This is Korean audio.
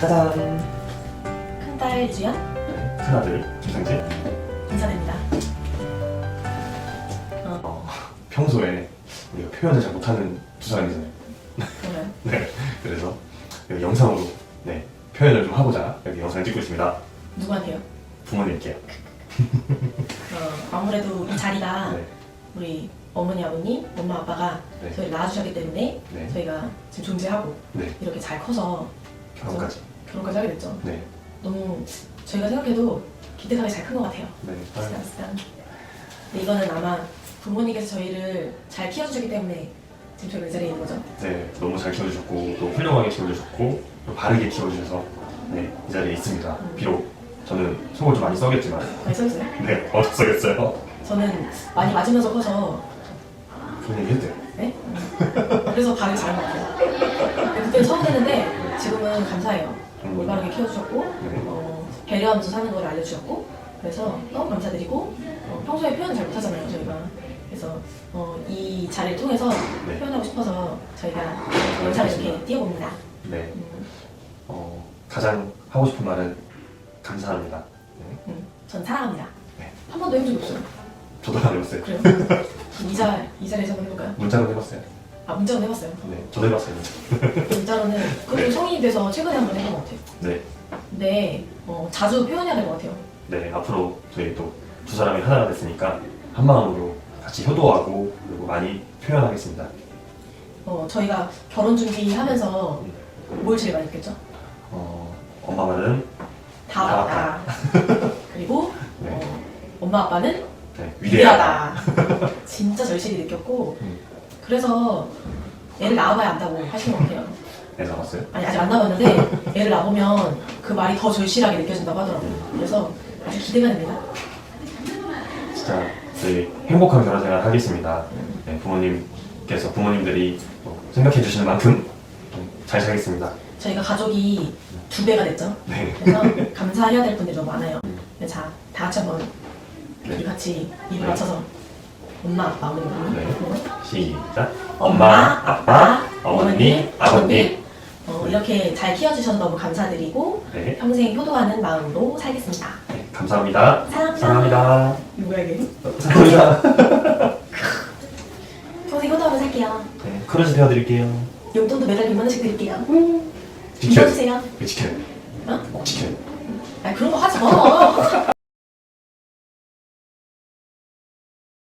짜잔. 큰딸 주연 네, 큰아들 김상진. 인사드립니다. 어, 어, 평소에 우리가 표현을 잘 못하는 두 사람이잖아요. 그러면 네. 그래서 여기 영상으로 네 표현을 좀 하고자 여기 영상을 찍고 있습니다. 누구한테요? 부모님께요. 어, 아무래도 이 자리가 네. 우리 어머니 아버님, 엄마 아빠가 네. 저희 낳아주셨기 때문에 네. 저희가 지금 존재하고 네. 이렇게 잘 커서 결혼까지. 결혼까지 하게 됐죠. 네. 너무 저희가 생각해도 기대감이 잘 큰 것 같아요. 네. 근데 이거는 아마 부모님께서 저희를 잘 키워주셨기 때문에 지금 저희가 이 자리에 있는 거죠. 네. 너무 잘 키워주셨고 또 훌륭하게 키워주셨고 또 바르게 키워주셔서 네, 이 자리에 있습니다. 비록 저는 속을 좀 많이 썩였지만 많이 써주세요. 네, 어썩였어요 저는 많이 맞으면서 커서 그런 얘기 했대요. 네? 그래서 발을 같아요. 지금은 감사해요. 음. 올바르게 키워주셨고 네. 어, 배려하면서 사는 걸 알려주셨고 그래서 너무 감사드리고 어, 평소에 표현을 잘 못하잖아요 저희가 그래서 어, 이 자리를 통해서 네. 표현하고 싶어서 저희가 영상을 이렇게 띄워봅니다. 네. 음, 어, 가장 하고 싶은 말은 감사합니다. 네. 음, 전 사랑합니다. 네. 한 번도 해본 적이 없어요. 저도 안 해봤어요. 그래요? 이, 자, 이 자리에서 한번 해볼까요? 문자로 해봤어요. 아 문자로 해봤어요. 네, 저도 해봤어요. 문자로는 그것도 네. 성인이 돼서 최근에 한 번 해본 것 같아요. 네, 근데 어, 자주 표현해야 될 것 같아요. 네 앞으로 저희 또 두 사람이 하나가 됐으니까 한 마음으로 같이 효도하고 그리고 많이 표현하겠습니다. 어, 저희가 결혼 준비하면서 뭘 제일 많이 느꼈죠? 어, 엄마 말은 다 다 맞다. 그리고 네, 어, 엄마 아빠는 네, 위대하다. 위대하다. 진짜 절실히 느꼈고 음. 그래서 애를 낳아봐야 안다고 하시는 것 같아요. 네, 나왔어요. 아니 아직 안 낳았는데 애를 낳으면 그 말이 더 절실하게 느껴진다고 하더라고요. 그래서 아주 기대가 됩니다. 진짜 저희 행복한 결혼 생활 하겠습니다. 네, 부모님께서 부모님들이 또 생각해 주시는 만큼 좀잘 살겠습니다. 저희가 가족이 두 배가 됐죠. 네, 그래서 감사해야 될 분들이 너무 많아요. 네, 자, 다 같이 한번 우리 네, 같이 입을 맞춰서 엄마, 아빠, 어머니, 네. 시작. 엄마, 아빠, 어머니, 아버님. 어, 이렇게 잘 키워주셔서 너무 감사드리고 네, 평생 효도하는 마음으로 살겠습니다. 네, 감사합니다. 사랑합니다. 사랑합니다. 누구야 이게? 사랑합니다. 평생 효도하며 살게요. 네, 크루즈 되어드릴게요. 용돈도 매달 100만 원씩 드릴게요. 믿어주세요. 이거 지켜야 돼. 어? 꼭 지켜야 돼. 아 그런 거 하지 마.